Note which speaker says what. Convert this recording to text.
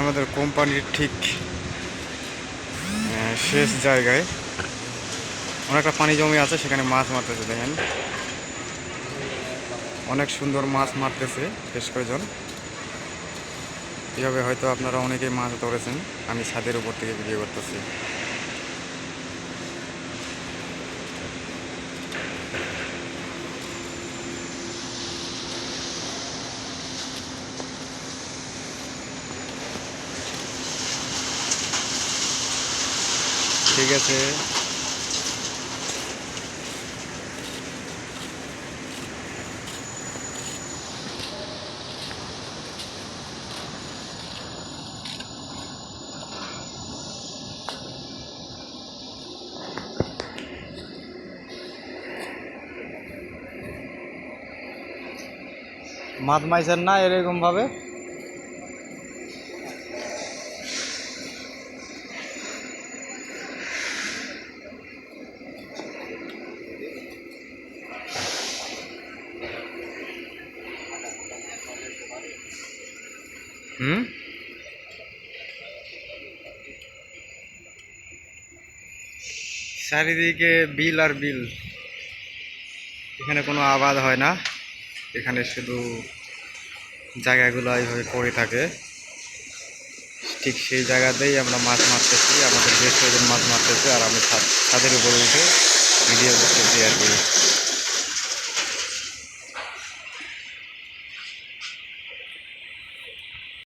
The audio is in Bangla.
Speaker 1: আমাদের কোম্পানির ঠিক শেষ জায়গায়। অনেকটা পানি জমি আছে, সেখানে মাছ মারতেছে, দেখেন। অনেক সুন্দর মাছ মারতেছে, বেশ কয়েকজন এভাবে হয়তো আপনারা অনেকেই মাছ ধরেছেন, আমি ছাদের উপর থেকে ভিডিও করতেছি। ঠিক আছে।
Speaker 2: মাছ মাইছেন না এরকম
Speaker 1: হুম? চারিদিকে বিল আর বিল। এখানে কোনো আবাদ হয় না। এখানে শুধু জায়গাগুলো এইভাবে পড়ে থাকে। ঠিক সেই জায়গাতেই আমরা মাছ মারতেছি, আমাদের বেশ কয়েকজন মাছ মারতেছে আর আমি ছাদের উপরে উঠে ভিডিও করতেছি আর কি।